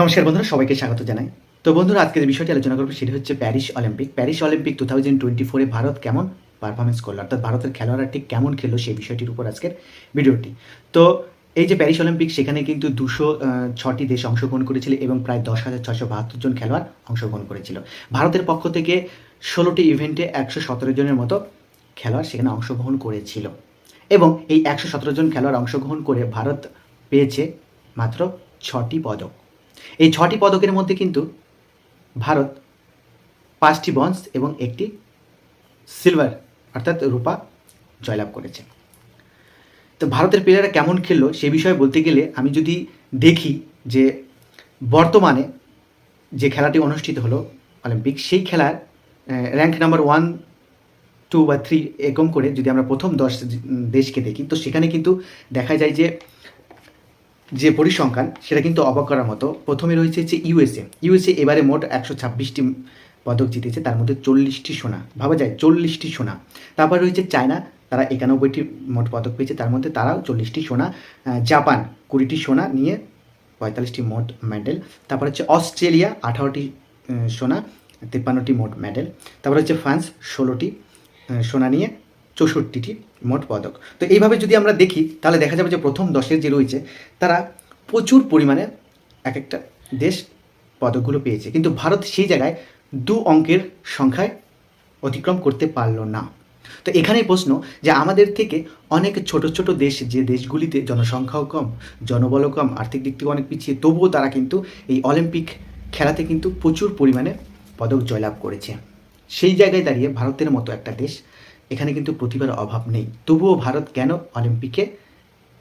নমস্কার বন্ধুরা, সবাইকে স্বাগত জানাই। তো বন্ধুরা, আজকে যে বিষয়টি আলোচনা করব সেটি হচ্ছে Paris Olympic. Paris Olympic two thousand twenty ফোরে ভারত কেমন পারফরমেন্স করল? অর্থাৎ ভারতের খেলোয়াড়রা ঠিক কেমন খেললো সেই বিষয়টির উপর আজকের ভিডিওটি। তো এই যে প্যারিস অলিম্পিক, সেখানে কিন্তু দুশো ছটি দেশ অংশগ্রহণ করেছিল এবং প্রায় দশ হাজার ছশো বাহাত্তর জন খেলোয়াড় অংশগ্রহণ করেছিল। ভারতের পক্ষ থেকে ষোলোটি ইভেন্টে একশো সতেরো জনের মতো খেলোয়াড় সেখানে অংশগ্রহণ করেছিল। এবং এই একশো সতেরো জন খেলোয়াড় অংশগ্রহণ করে ভারত পেয়েছে মাত্র ছটি পদক। এই ছটি পদকের মধ্যে কিন্তু ভারত পাঁচটি ব্রঞ্জ এবং একটি সিলভার অর্থাৎ রূপা জয়লাভ করেছে। তো ভারতের প্লেয়াররা কেমন খেললো সে বিষয়ে বলতে গেলে আমি যদি দেখি যে বর্তমানে যে খেলাটি অনুষ্ঠিত হলো অলিম্পিক, সেই খেলার র্যাঙ্ক নাম্বার ওয়ান টু বা থ্রি এরকম করে যদি আমরা প্রথম দশ দেশকে দেখি, তো সেখানে কিন্তু দেখা যায় যে যে পরিসংখ্যান, সেটা কিন্তু অবাক করার মতো। প্রথমে রয়েছে হচ্ছে ইউএসএ। ইউএসএ এবারে মোট একশো ছাব্বিশটি পদক জিতেছে, তার মধ্যে চল্লিশটি সোনা। ভাবা যায়, চল্লিশটি সোনা। তারপর রয়েছে চায়না, তারা একানব্বইটি মোট পদক পেয়েছে, তার মধ্যে তারাও চল্লিশটি সোনা। জাপান, কুড়িটি সোনা নিয়ে পঁয়তাল্লিশটি মোট মেডেল। তারপর হচ্ছে অস্ট্রেলিয়া, আঠারোটি সোনা, তিপ্পান্নটি মোট মেডেল। তারপর হচ্ছে ফ্রান্স, ষোলোটি সোনা নিয়ে চৌষট্টিটি মোট পদক। তো এইভাবে যদি আমরা দেখি, তাহলে দেখা যাবে যে প্রথম দশের যে রয়েছে, তারা প্রচুর পরিমাণে এক একটা দেশ পদকগুলো পেয়েছে। কিন্তু ভারত সেই জায়গায় দু অঙ্কের সংখ্যায় অতিক্রম করতে পারল না। তো এখানেই প্রশ্ন যে আমাদের থেকে অনেক ছোট ছোট দেশ, যে দেশগুলিতে জনসংখ্যাও কম, জনবলও কম, আর্থিক দিক থেকে অনেক পিছিয়ে, তবুও তারা কিন্তু এই অলিম্পিক খেলাতে কিন্তু প্রচুর পরিমাণে পদক জয়লাভ করেছে। সেই জায়গায় দাঁড়িয়ে ভারতের মতো একটা দেশ এখানে কিন্তু প্রতিভার অভাব নেই। তবুও ভারত কেন অলিম্পিকে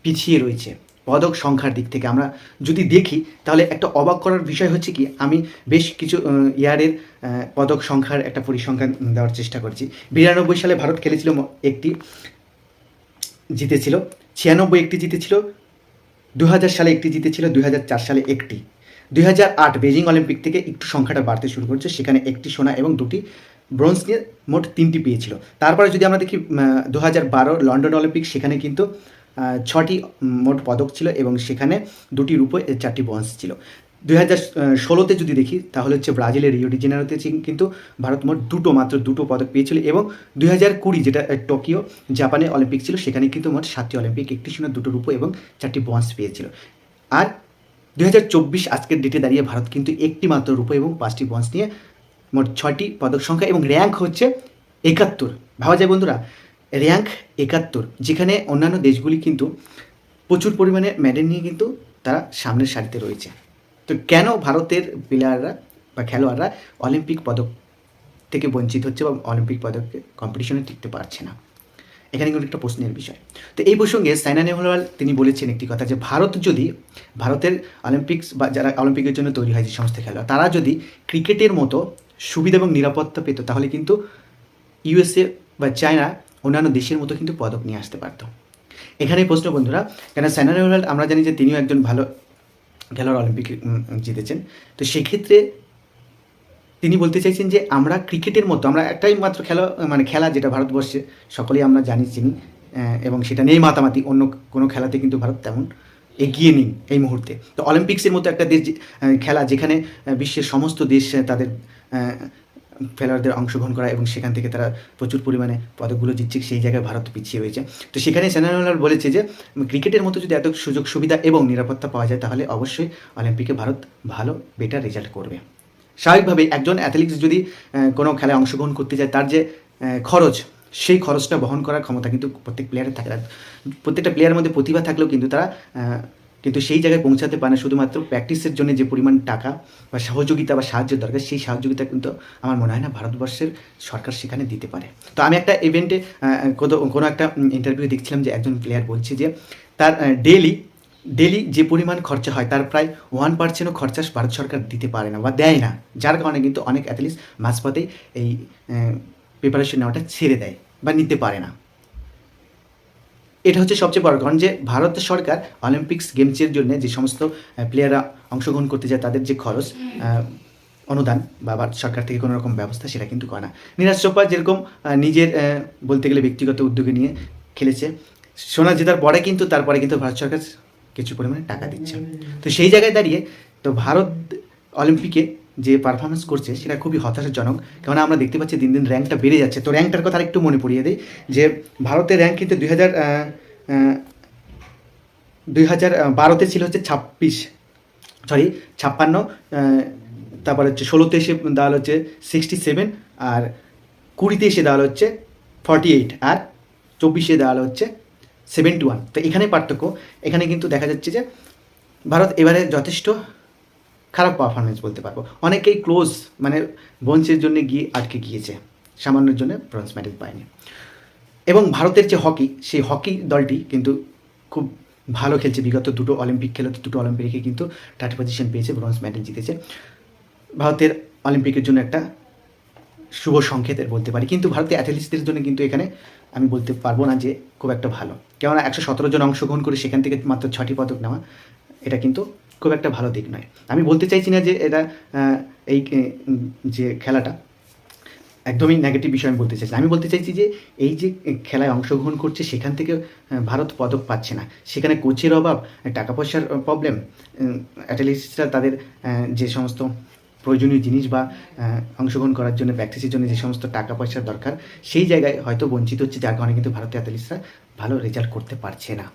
পিছিয়ে রয়েছে? পদক সংখ্যার দিক থেকে আমরা যদি দেখি, তাহলে একটা অবাক করার বিষয় হচ্ছে কি, আমি বেশ কিছু ইয়ারের পদক সংখ্যার একটা পরিসংখ্যান দেওয়ার চেষ্টা করছি। বিরানব্বই সালে ভারত খেলেছিল একটি জিতেছিল, ছিয়ানব্বই একটি জিতেছিল দু হাজার সালে একটি জিতেছিল দু হাজার চার সালে একটি। দুই হাজার আট বেজিং অলিম্পিক থেকে একটু সংখ্যাটা বাড়তে শুরু করছে, সেখানে একটি সোনা এবং দুটি ব্রোঞ্জ নিয়ে মোট তিনটি পেয়েছিল তারপরে যদি আমরা দেখি দু হাজার বারো লন্ডন অলিম্পিক, সেখানে কিন্তু ছটি মোট পদক ছিল এবং সেখানে দুটি রূপো চারটি ব্রোঞ্জ ছিল। দুই হাজার ষোলোতে যদি দেখি, তাহলে হচ্ছে ব্রাজিলের রিও ডি কিন্তু ভারত মোট দুটো মাত্র দুটো পদক পেয়েছিল এবং দুই হাজার কুড়ি যেটা টোকিও, জাপানে অলিম্পিক ছিল, সেখানে কিন্তু মোট সাতটি অলিম্পিক, একটি সোনা দুটো রূপো এবং চারটি ব্রোঞ্জ পেয়েছিল। আর দুই হাজার চব্বিশ আজকের ডেটে দাঁড়িয়ে ভারত কিন্তু একটি মাত্র রূপো এবং পাঁচটি ব্রোঞ্জ নিয়ে মোট ছয়টি পদক সংখ্যা এবং র্যাঙ্ক হচ্ছে একাত্তর। ভাবা যায় বন্ধুরা র্যাঙ্ক একাত্তর, যেখানে অন্যান্য দেশগুলি কিন্তু প্রচুর পরিমাণে মেডেল নিয়ে কিন্তু তারা সামনের সারিতে রয়েছে। তো কেন ভারতের প্লেয়াররা বা খেলোয়াড়রা অলিম্পিক পদক থেকে বঞ্চিত হচ্ছে বা অলিম্পিক পদক কম্পিটিশনে টিকতে পারছে না? এখানে কিন্তু একটা প্রশ্নের বিষয়। তো এই প্রসঙ্গে সাইনা নেহওয়াল তিনি বলেছেন একটি কথা যে, ভারত যদি ভারতের অলিম্পিক্স বা যারা অলিম্পিকের জন্য তৈরি হয় যে সমস্ত খেলোয়াড়, তারা যদি ক্রিকেটের মতো সুবিধা এবং নিরাপত্তা পেত, তাহলে কিন্তু ইউএসএ বা চায়না অন্যান্য দেশের মতো কিন্তু পদক নিয়ে আসতে পারতো। এখানে প্রশ্ন বন্ধুরা, কেন সাইনা নেহওয়াল আমরা জানি যে তিনিও একজন ভালো খেলোয়াড় অলিম্পিক জিতেছেন। তো সেক্ষেত্রে তিনি বলতে চাইছেন যে আমরা ক্রিকেটের মতো, আমরা একটাই মাত্র খেলা মানে খেলা যেটা ভারতবর্ষে সকলেই আমরা জানি, চিনি এবং সেটা নেই মাতামাতি, অন্য কোনো খেলাতে কিন্তু ভারত তেমন এগিয়ে নেই এই মুহূর্তে। তো অলিম্পিক্সের মতো একটা দেশ খেলা যেখানে বিশ্বের সমস্ত দেশ তাদের খেলোয়াড়দের অংশগ্রহণ করা এবং সেখান থেকে তারা প্রচুর পরিমাণে পদকগুলো জিতছে, সেই জায়গায় ভারত পিছিয়ে হয়েছে। তো সেখানে সেনারোলার বলেছে যে ক্রিকেটের মতো যদি এত সুযোগ, সুবিধা এবং নিরাপত্তা পাওয়া যায়, তাহলে অবশ্যই অলিম্পিকে ভারত ভালো বেটার রেজাল্ট করবে। স্বাভাবিকভাবে একজন অ্যাথলিক্স যদি কোনো খেলায় অংশগ্রহণ করতে যায় তার যে খরচ সেই খরচটা বহন করার ক্ষমতা কিন্তু প্রত্যেক প্লেয়ারের থাকে। না প্রত্যেকটা প্লেয়ারের মধ্যে প্রতিভা থাকলেও কিন্তু তারা কিন্তু সেই জায়গায় পৌঁছাতে পারে না। শুধুমাত্র প্র্যাকটিসের জন্য যে পরিমাণ টাকা বা সহযোগিতা বা সাহায্যের দরকার, সেই সহযোগিতা কিন্তু আমার মনে হয় না ভারতবর্ষের সরকার সেখানে দিতে পারে। তো আমি একটা ইভেন্টে কোনো একটা ইন্টারভিউ দেখছিলাম যে একজন প্লেয়ার বলছে যে, তার ডেলি ডেলি যে পরিমাণ খরচা হয়, তার প্রায় ওয়ান পার্সেন্টও খরচা ভারত সরকার দিতে পারে না বা দেয় না। যার কারণে কিন্তু অনেক অ্যাথলিস্ট মাঝপথেই এই প্রিপারেশন নেওয়াটা ছেড়ে দেয়। বা নিতে পারে না। এটা হচ্ছে সবচেয়ে বড় কারণ যে ভারত সরকার অলিম্পিক্স গেমসের জন্য যে সমস্ত প্লেয়াররা অংশগ্রহণ করতে যায় তাদের যে খরচ অনুদান বা ভারত সরকার থেকে কোনো রকম ব্যবস্থা সেটা কিন্তু করে না। নীরাজ চোপড়া যেরকম নিজের বলতে গেলে ব্যক্তিগত উদ্যোগে নিয়ে খেলেছে সোনা জেতার পরে কিন্তু তারপরে কিন্তু ভারত সরকার কিছু পরিমাণে টাকা দিচ্ছে। তো সেই জায়গায় দাঁড়িয়ে তো ভারত অলিম্পিকে যে পারফরমেন্স করছে সেটা খুবই হতাশাজনক। কেননা আমরা দেখতে পাচ্ছি দিন দিন র্যাঙ্কটা বেড়ে যাচ্ছে। তো র্যাঙ্কটার কথা আরেকটু মনে পড়িয়ে দিই যে ভারতের র্যাঙ্ক কিন্তু দুই হাজার দুই হাজার বারোতে ছিল হচ্ছে ছাব্বিশ সরি ছাপ্পান্ন তারপর হচ্ছে ষোলোতে এসে দেওয়াল হচ্ছে সিক্সটি সেভেন আর কুড়িতে এসে দেওয়াল হচ্ছে ফর্টি এইট আর চব্বিশে দেওয়াল হচ্ছে সেভেন্টি ওয়ান তো এখানে পার্থক্য। এখানে কিন্তু দেখা যাচ্ছে যে ভারত এবারে যথেষ্ট খারাপ পারফরমেন্স বলতে পারব। অনেকেই ক্লোজ মানে ব্রোঞ্জের জন্য গিয়ে আটকে গিয়েছে। সামান্যের জন্য ব্রোঞ্জ মেডেল পায়নি। এবং ভারতের যে হকি, সেই হকি দলটি কিন্তু খুব ভালো খেলছে। বিগত দুটো অলিম্পিক খেলোতে দুটো অলিম্পিকে কিন্তু থার্ড পজিশন পেয়েছে ব্রোঞ্জ মেডেল জিতেছে। ভারতের অলিম্পিকের জন্য একটা শুভ সংকেতের বলতে পারি। কিন্তু ভারতীয় অ্যাথলিটসদের জন্য কিন্তু এখানে আমি বলতে পারব না যে খুব একটা ভালো। কেননা একশো সতেরো জন অংশগ্রহণ করে সেখান থেকে মাত্র ছটি পদক নেওয়া, এটা কিন্তু খুব একটা ভালো দিক নয়। আমি বলতে চাইছি না যে এটা এই যে খেলাটা একদমই নেগেটিভ বিষয় আমি বলতে চাইছি আমি বলতে চাইছি যে এই যে খেলায় অংশগ্রহণ করছে, সেখান থেকে ভারত পদক পাচ্ছে না। সেখানে কোচের অভাব, টাকা পয়সার প্রবলেম অ্যাথলেটিক্সরা তাদের যে সমস্ত প্রয়োজনীয় জিনিস বা অংশগ্রহণ করার জন্য প্র্যাকটিসের জন্য যে সমস্ত টাকা পয়সার দরকার, সেই জায়গায় হয়তো বঞ্চিত হচ্ছে, যার কারণে কিন্তু ভারতীয় অ্যাথলেটিক্সরা ভালো রেজাল্ট করতে পারছে না।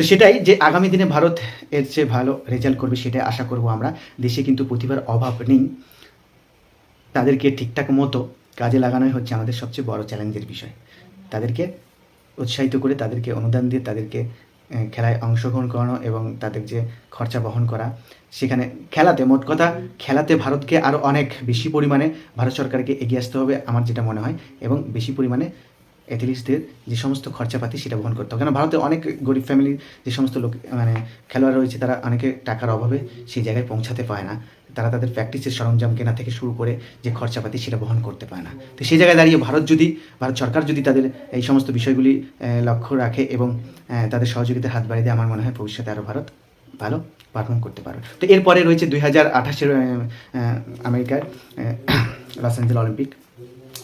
তো সেটাই যে আগামী দিনে ভারত এর চেয়ে ভালো রেজাল্ট করবে সেটাই আশা করব আমরা। দেশে কিন্তু প্রতিভার অভাব নেই। তাদেরকে ঠিকঠাক মতো কাজে লাগানোই হচ্ছে আমাদের সবচেয়ে বড় চ্যালেঞ্জের বিষয়। তাদেরকে উৎসাহিত করে তাদেরকে অনুদান দিয়ে তাদেরকে খেলায় অংশগ্রহণ করানো এবং তাদের যে খরচা বহন করা, সেখানে খেলাতে, মোট কথা খেলাতে ভারতকে আরও অনেক বেশি পরিমাণে ভারত সরকারকে এগিয়ে আসতে হবে আমার যেটা মনে হয় এবং বেশি পরিমাণে অ্যাথলিটসদের যে সমস্ত খরচাপাতি সেটা বহন করতে হবে। কেন ভারতে অনেক গরিব ফ্যামিলির যে সমস্ত লোক মানে খেলোয়াড় রয়েছে, তারা অনেকে টাকার অভাবে সেই জায়গায় পৌঁছাতে পায় না। তারা তাদের প্র্যাকটিসের সরঞ্জাম কেনা থেকে শুরু করে যে খরচাপাতি সেটা বহন করতে পারে না। তো সেই জায়গায় দাঁড়িয়ে ভারত যদি, ভারত সরকার যদি তাদের এই সমস্ত বিষয়গুলি লক্ষ্য রাখে এবং তাদের সহযোগিতার হাত বাড়িয়ে দেয়, আমার মনে হয় ভবিষ্যতে আরও ভারত ভালো পারফর্ম করতে পারবে। তো এরপরে রয়েছে দুই হাজার আঠাশের আমেরিকার লস অ্যাঞ্জেল অলিম্পিক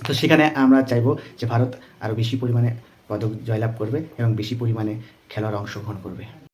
তো সেখানে আমরা চাইব যে ভারত আরও বেশি পরিমাণে পদক জয়লাভ করবে এবং বেশি পরিমাণে খেলার অংশগ্রহণ করবে।